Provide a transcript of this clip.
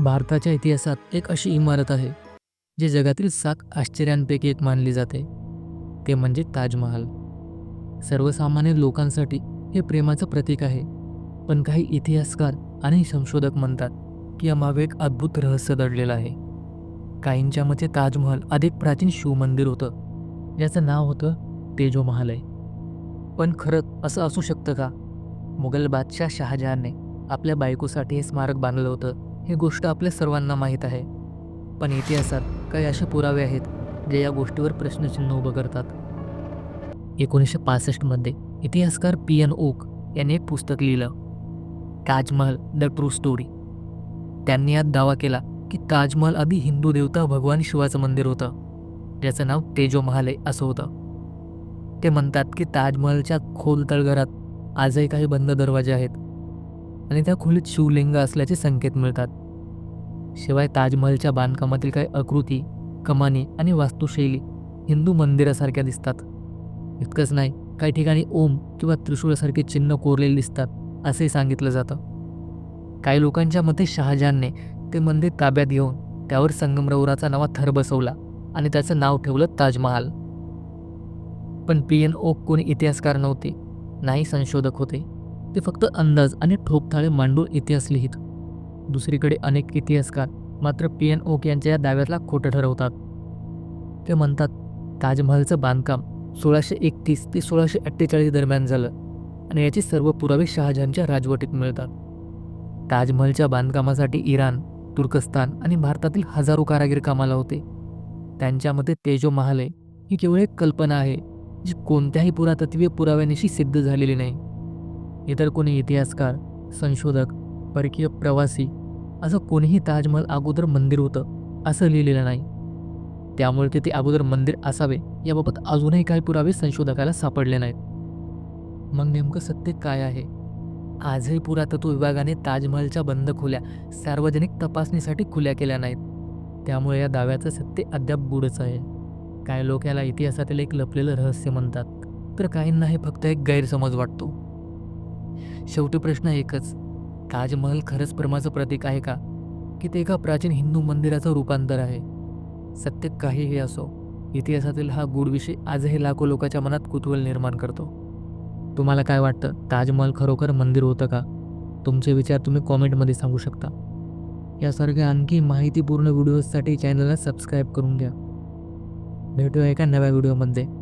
भारताच्या इतिहासात एक अशी इमारत आहे जी जगातील सात आश्चर्यांपैकी एक मानली जाते. ते म्हणजे ताजमहाल. सर्वसामान्य लोकांसाठी हे प्रेमाचं प्रतीक आहे पण काही इतिहासकार आणि संशोधक म्हणतात की यामागे एक अद्भुत रहस्य दडलेलं आहे. काहींच्या मते ताजमहल अधिक प्राचीन शिवमंदिर होतं ज्याचं नाव होतं तेजो महालय पण खरंच असं असू शकतं का? मुघल बादशाह शहाजहानने आपल्या बायकोसाठी हे स्मारक बांधलं होतं. ही गोष्ट आपल्या सर्वांना माहीत आहे. पण इतिहासात काही असे पुरावे आहेत जे या गोष्टीवर प्रश्नचिन्ह उभं करतात. एकोणीसशे पासष्टमध्ये इतिहासकार पी एन ओक यांनी एक पुस्तक लिहिलं. Taj Mahal the true story. त्यांनी यात दावा केला की ताजमहल आधी हिंदू देवता भगवान शिवाचं मंदिर होतं. ज्याचं नाव तेजो महालय असं होतं. ते म्हणतात की ताजमहलच्या खोल तळघरात आजही काही बंद दरवाजे आहेत. आणि त्या खोलीत शिवलिंग असल्याचे संकेत मिळतात. शिवाय ताजमहलच्या बांधकामातील काही आकृती कमानी आणि वास्तुशैली हिंदू मंदिरासारख्या दिसतात. इतकंच नाही काही ठिकाणी ओम किंवा त्रिशूळासारखे चिन्ह कोरलेले दिसतात असे सांगितलं जातं. काही लोकांच्या मते शहाजहानने ते मंदिर ताब्यात घेऊन त्यावर संगमरवराचा नवा थर बसवला आणि त्याचं नाव ठेवलं ताजमहाल. पण पी एन ओक कोणी इतिहासकार नव्हते नाही संशोधक होते. ते फक्त अंदाज आणि ठोपथाळे मांडून इतिहास लिहित. दुसरीकडे अनेक इतिहासकार मात्र पी एन ओक यांच्या या दाव्यातला खोटं ठरवतात. ते म्हणतात ताजमहलचं बांधकाम सोळाशे एकतीस ते सोळाशे अठ्ठेचाळीस दरम्यान झालं आणि याचे सर्व पुरावे शहाजहानच्या राजवटीत मिळतात. ताजमहलच्या बांधकामासाठी इराण तुर्कस्तान आणि भारतातील हजारो कारागीर कामाला होते. त्यांच्यामध्ये तेजो महालय ही केवळ एक कल्पना आहे जी कोणत्याही पुरातत्वीय पुराव्यानिशी सिद्ध झालेली नाही. इतर कोणी इतिहासकार संशोधक परकीय प्रवासी असं कोणीही ताजमहल अगोदर मंदिर होतं असं लिहिलेलं नाही. त्यामुळे तिथे अगोदर मंदिर असावे याबाबत अजूनही काही पुरावे संशोधकाला सापडले नाहीत. मग नेमकं सत्य काय आहे? आजही पुरातत्व विभागाने ताजमहलच्या बंद खोल्या सार्वजनिक तपासणीसाठी खुल्या केल्या नाहीत. त्यामुळे या दाव्याचं सत्य अद्याप गुढच आहे. काही लोक याला इतिहासातील एक लपलेलं रहस्य म्हणतात तर काहींना हे फक्त एक गैरसमज वाटतो. शेवटी प्रश्न एकच ताजमहल खरंच प्रेमाचं प्रतीक आहे का? की ते एका प्राचीन हिंदू मंदिराचं रूपांतर आहे? सत्य काहीही असो इतिहासातील हा गूढ विषय आजही लाखो लोकांच्या मनात कुतूहल निर्माण करतो. तुम्हाला काय वाटतं? ताजमहल खरोखर मंदिर होतं का? तुमचे विचार तुम्ही कॉमेंटमध्ये सांगू शकता. यासारख्या आणखी माहितीपूर्ण व्हिडिओजसाठी चॅनलला सबस्क्राईब करून घ्या. भेटूया एका नव्या व्हिडिओमध्ये.